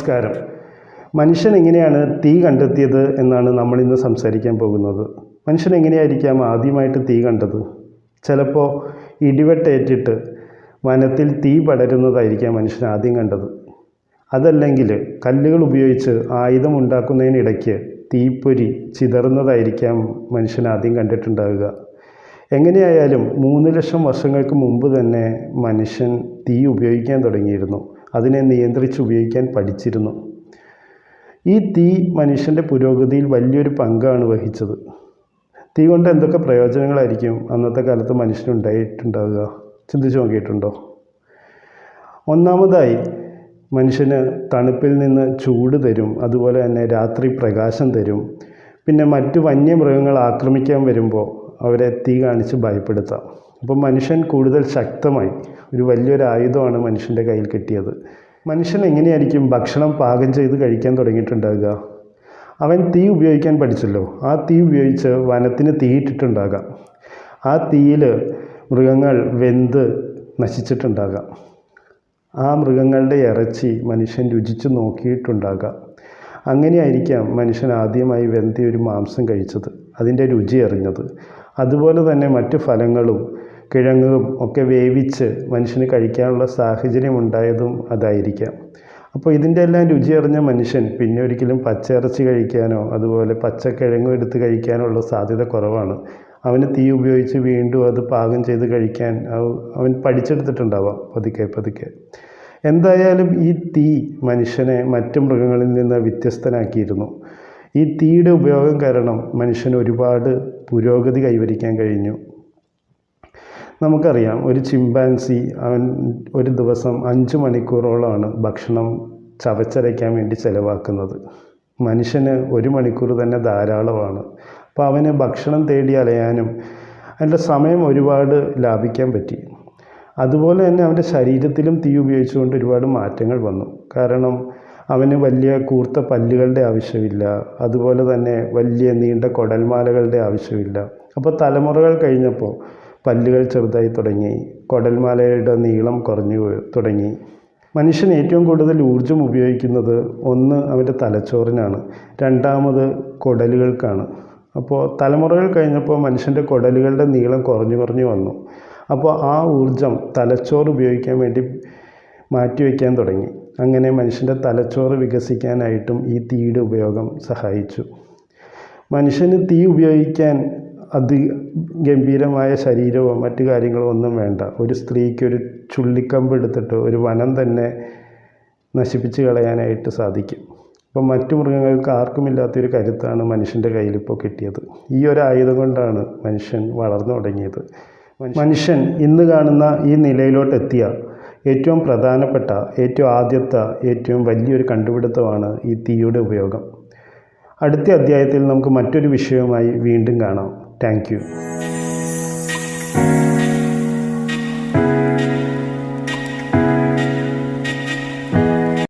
നമസ്കാരം. മനുഷ്യൻ എങ്ങനെയാണ് തീ കണ്ടെത്തിയത് എന്നാണ് നമ്മൾ ഇന്ന് സംസാരിക്കാൻ പോകുന്നത്. മനുഷ്യൻ എങ്ങനെയായിരിക്കാം ആദ്യമായിട്ട് തീ കണ്ടത്? ചിലപ്പോൾ ഇടിവെട്ടേറ്റിട്ട് വനത്തിൽ തീ പടരുന്നതായിരിക്കാം മനുഷ്യൻ ആദ്യം കണ്ടത്. അതല്ലെങ്കിൽ കല്ലുകൾ ഉപയോഗിച്ച് ആയുധം ഉണ്ടാക്കുന്നതിനിടയ്ക്ക് തീപ്പൊരി ചിതറുന്നതായിരിക്കാം മനുഷ്യൻ ആദ്യം കണ്ടിട്ടുണ്ടാവുക. എങ്ങനെയായാലും മൂന്ന് ലക്ഷം വർഷങ്ങൾക്ക് മുമ്പ് തന്നെ മനുഷ്യൻ തീ ഉപയോഗിക്കാൻ തുടങ്ങിയിരുന്നു. അതിനെ നിയന്ത്രിച്ച് ഉപയോഗിക്കാൻ പഠിച്ചിരുന്നു. ഈ തീ മനുഷ്യന്റെ പുരോഗതിയിൽ വലിയൊരു പങ്കാണ് വഹിച്ചത്. തീ കൊണ്ട് എന്തൊക്കെ പ്രയോജനങ്ങളായിരിക്കും അന്നത്തെ കാലത്ത് മനുഷ്യനുണ്ടായിട്ടുണ്ടാവുക? ചിന്തിച്ച് നോക്കിയിട്ടുണ്ടോ? ഒന്നാമതായി മനുഷ്യന് തണുപ്പിൽ നിന്ന് ചൂട് തരും അതുപോലെ തന്നെ രാത്രി പ്രകാശം തരും. പിന്നെ മറ്റു വന്യമൃഗങ്ങൾ ആക്രമിക്കാൻ വരുമ്പോൾ അവരെ തീ കാണിച്ച് ഭയപ്പെടുത്താം. അപ്പം മനുഷ്യൻ കൂടുതൽ ശക്തമായി ഒരു വലിയൊരു ആയുധമാണ് മനുഷ്യന്റെ കയ്യിൽ കിട്ടിയത്. മനുഷ്യൻ എങ്ങനെയായിരിക്കും ഭക്ഷണം പാകം ചെയ്ത് കഴിക്കാൻ തുടങ്ങിയിട്ടുണ്ടാകുക അവൻ തീ ഉപയോഗിക്കാൻ പഠിച്ചല്ലോ. ആ തീ ഉപയോഗിച്ച് വനത്തിന് തീയിട്ടിട്ടുണ്ടാകാം ആ തീയിൽ മൃഗങ്ങൾ വെന്ത് നശിച്ചിട്ടുണ്ടാകാം. ആ മൃഗങ്ങളുടെ ഇറച്ചി മനുഷ്യൻ രുചിച്ച് നോക്കിയിട്ടുണ്ടാകാം. അങ്ങനെയായിരിക്കാം മനുഷ്യൻ ആദ്യമായി വെന്തിയ ഒരു മാംസം കഴിച്ചത് അതിന്റെ രുചി അറിഞ്ഞത്. അതുപോലെ തന്നെ മറ്റു ഫലങ്ങളും കിഴങ്ങും ഒക്കെ വേവിച്ച് മനുഷ്യന് കഴിക്കാനുള്ള സാഹചര്യം ഉണ്ടായതും അതായിരിക്കാം. അപ്പോൾ ഇതിന്റെ എല്ലാം രുചി അറിഞ്ഞ മനുഷ്യൻ പിന്നെ ഒരിക്കലും പച്ചയിറച്ചി കഴിക്കാനോ അതുപോലെ പച്ചക്കിഴങ്ങും എടുത്ത് കഴിക്കാനോ ഉള്ള സാധ്യത കുറവാണ്. അവന് തീ ഉപയോഗിച്ച് വീണ്ടും അത് പാകം ചെയ്ത് കഴിക്കാൻ അവൻ പഠിച്ചെടുത്തിട്ടുണ്ടാവാം പതുക്കെ പതുക്കെ. എന്തായാലും ഈ തീ മനുഷ്യനെ മറ്റു മൃഗങ്ങളിൽ നിന്ന് വ്യത്യസ്തനാക്കിയിരുന്നു. ഈ തീയുടെ ഉപയോഗം കാരണം മനുഷ്യന് ഒരുപാട് പുരോഗതി കൈവരിക്കാൻ കഴിഞ്ഞു. നമുക്കറിയാം ഒരു ചിമ്പാൻസി അവൻ ഒരു ദിവസം അഞ്ച് മണിക്കൂറോളമാണ് ഭക്ഷണം ചവച്ചരയ്ക്കാൻ വേണ്ടി ചിലവാക്കുന്നത്. മനുഷ്യന് ഒരു മണിക്കൂർ തന്നെ ധാരാളമാണ്. അപ്പോൾ അവന് ഭക്ഷണം തേടി അലയാനും അതിന്റെ സമയം ഒരുപാട് ലാഭിക്കാൻ പറ്റി. അതുപോലെ തന്നെ അവന്റെ ശരീരത്തിലും തീ ഉപയോഗിച്ചുകൊണ്ട് ഒരുപാട് മാറ്റങ്ങൾ വന്നു. കാരണം അവന് വലിയ കൂർത്ത പല്ലുകളുടെ ആവശ്യമില്ല. അതുപോലെ തന്നെ വലിയ നീണ്ട കുടൽമാലകളുടെ ആവശ്യമില്ല. അപ്പോൾ തലമുറകൾ കഴിഞ്ഞപ്പോൾ പല്ലുകൾ ചെറുതായി തുടങ്ങി. കുടൽമാലയുടെ നീളം കുറഞ്ഞു തുടങ്ങി. മനുഷ്യൻ ഏറ്റവും കൂടുതൽ ഊർജം ഉപയോഗിക്കുന്നത് ഒന്ന് അവന്റെ തലച്ചോറിനാണ്. രണ്ടാമത് കുടലുകൾക്കാണ്. അപ്പോൾ തലമുറകൾ കഴിഞ്ഞപ്പോൾ മനുഷ്യന്റെ കുടലുകളുടെ നീളം കുറഞ്ഞു കുറഞ്ഞു വന്നു. അപ്പോൾ ആ ഊർജം തലച്ചോറ് ഉപയോഗിക്കാൻ വേണ്ടി മാറ്റിവെക്കാൻ തുടങ്ങി. അങ്ങനെ മനുഷ്യന്റെ തലച്ചോറ് വികസിക്കാനായിട്ടും ഈ തീയുടെ ഉപയോഗം സഹായിച്ചു. മനുഷ്യന് തീ ഉപയോഗിക്കാൻ അതി ഗംഭീരമായ ശരീരമോ മറ്റു കാര്യങ്ങളോ ഒന്നും വേണ്ട. ഒരു സ്ത്രീക്ക് ഒരു ചുള്ളിക്കമ്പ് എടുത്തിട്ട് ഒരു വനം തന്നെ നശിപ്പിച്ച് കളയാനായിട്ട് സാധിക്കും. അപ്പം മറ്റു മൃഗങ്ങൾക്ക് ആർക്കുമില്ലാത്തൊരു കരുത്താണ് മനുഷ്യന്റെ കയ്യിൽ ഇപ്പോൾ കിട്ടിയത്. ഈ ഒരു ആയുധം കൊണ്ടാണ് മനുഷ്യൻ വളർന്നു തുടങ്ങിയത്. മനുഷ്യൻ ഇന്ന് കാണുന്ന ഈ നിലയിലോട്ട് എത്തിയ ഏറ്റവും പ്രധാനപ്പെട്ട ഏറ്റവും ആദ്യത്തെ ഏറ്റവും വലിയൊരു കണ്ടുപിടുത്തമാണ് ഈ തീയുടെ ഉപയോഗം. അടുത്ത അധ്യായത്തിൽ നമുക്ക് മറ്റൊരു വിഷയവുമായി വീണ്ടും കാണാം. Thank you.